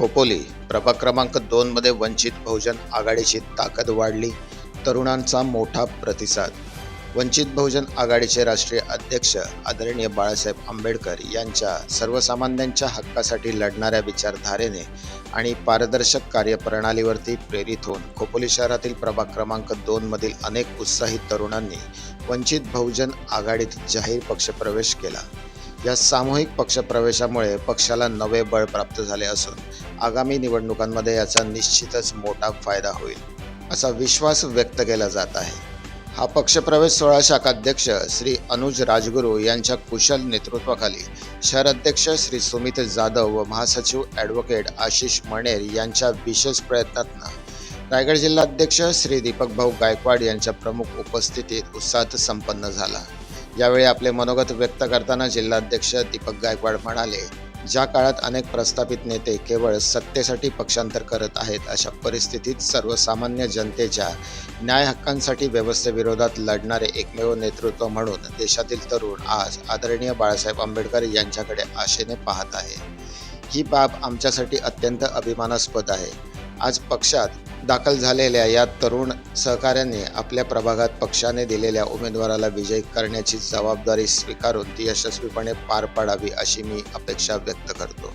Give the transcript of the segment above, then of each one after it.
खोपोली प्रभाग क्रमांक दोनमध्ये वंचित बहुजन आघाडीची ताकद वाढली तरुणांचा मोठा प्रतिसाद. वंचित बहुजन आघाडीचे राष्ट्रीय अध्यक्ष आदरणीय बाळासाहेब आंबेडकर यांच्या सर्वसामान्यांच्या हक्कासाठी लढणाऱ्या विचारधारेने आणि पारदर्शक कार्यप्रणालीवरती प्रेरित होऊन खोपोली शहरातील प्रभाग क्रमांक दोनमधील अनेक उत्साहित तरुणांनी वंचित बहुजन आघाडीत जाहीर पक्षप्रवेश केला. या सामूहिक पक्षप्रवेशामुळे पक्षाला नवे बळ प्राप्त झाले असून आगामी निवडणुकांमध्ये याचा निश्चितच मोठा फायदा होईल असा विश्वास व्यक्त केला जात आहे. हा पक्षप्रवेश सोहळा शाखाध्यक्ष श्री अनुज राजगुरू यांच्या कुशल नेतृत्वाखाली शहर अध्यक्ष श्री सुमित जाधव व महासचिव ॲडव्होकेट आशिष मणेर यांच्या विशेष प्रयत्नातनं रायगड जिल्हाध्यक्ष श्री दीपक भाऊ गायकवाड यांच्या प्रमुख उपस्थितीत उत्साहात संपन्न झाला. यावेळी आपले मनोगत व्यक्त करताना जिल्हाध्यक्ष दीपक गायकवाड म्हणाले ज्या काळात अनेक प्रस्थापित नेते केवळ सत्तेसाठी पक्षांतर करत आहेत अशा परिस्थितीत सर्वसामान्य जनतेच्या न्याय हक्कांसाठी व्यवस्थेविरोधात लढणारे एकमेव नेतृत्व म्हणून देशातील तरुण आज आदरणीय बाळासाहेब आंबेडकर यांच्याकडे आशेने पाहत आहे. ही बाब आमच्यासाठी अत्यंत अभिमानास्पद आहे. आज पक्षात दाखल झालेल्या या तरुण सहकाऱ्यांनी आपल्या प्रभागात पक्षाने दिलेल्या उमेदवाराला विजयी करण्याची जबाबदारी स्वीकारून ती यशस्वीपणे पार पाडावी अशी मी अपेक्षा व्यक्त करतो.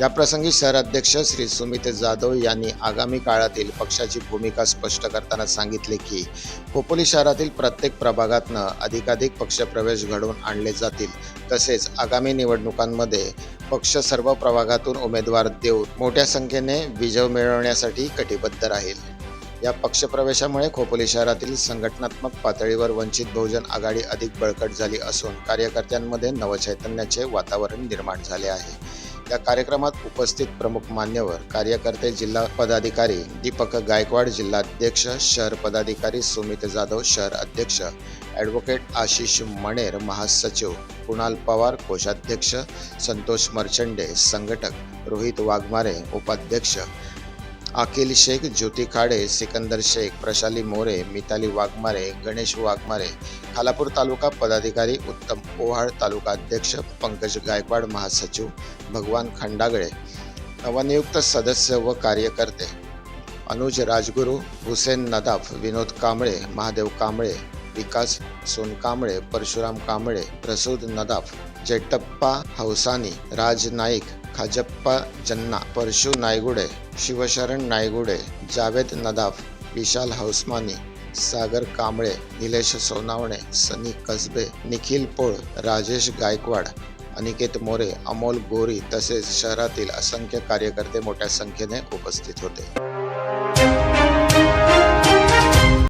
या प्रसंगी शहराध्यक्ष श्री सुमित जाधव यांनी आगामी काळातील पक्षाची भूमिका स्पष्ट करताना सांगितले की खोपोली शहरातील प्रत्येक प्रभागातनं अधिकाधिक पक्षप्रवेश घडवून आणले जातील. तसेच आगामी निवडणुकांमध्ये पक्ष सर्व प्रभागातून उमेदवार देऊन मोठ्या संख्येने विजय मिळवण्यासाठी कटिबद्ध राहील. या पक्षप्रवेशामुळे खोपोली शहरातील संघटनात्मक पातळीवर वंचित बहुजन आघाडी अधिक बळकट झाली असून कार्यकर्त्यांमध्ये नवचैतन्याचे वातावरण निर्माण झाले आहे. या कार्यक्रमात उपस्थित प्रमुख मान्यवर कार्यकर्ते जिल्हा पदाधिकारी दीपक गायकवाड जिल्हाध्यक्ष शहर पदाधिकारी सुमित जाधव शहर अध्यक्ष ॲडव्होकेट आशिष मणेर महासचिव कुणाल पवार कोषाध्यक्ष संतोष मर्चंडे संघटक रोहित वाघमारे उपाध्यक्ष अखिल शेख ज्योती खाडे सिकंदर शेख प्रशाली मोरे मिताली वाघमारे गणेश वाघमारे खालापूर तालुका पदाधिकारी उत्तम ओहाळ तालुका अध्यक्ष पंकज गायकवाड महासचिव भगवान खंडागळे नवनियुक्त सदस्य व कार्यकर्ते अनुज राजगुरू हुसेन नदाफ विनोद कांबळे महादेव कांबळे विकास सोनकांबळे परशुराम कांबळे प्रसूद नदाफ जेटप्पा हौसानी राज नाईक खाजप्पा जन्ना परशु नायगुडे शिवशरण नायगुडे जावेद नदाफ विशाल हौसमानी सागर कांबळे निलेश सोनावणे सनी कसबे निखिल पोळ राजेश गायकवाड अनिकेत मोरे अमोल गोरी तसेच शहरातील असंख्य कार्यकर्ते मोठ्या संख्येने उपस्थित होते.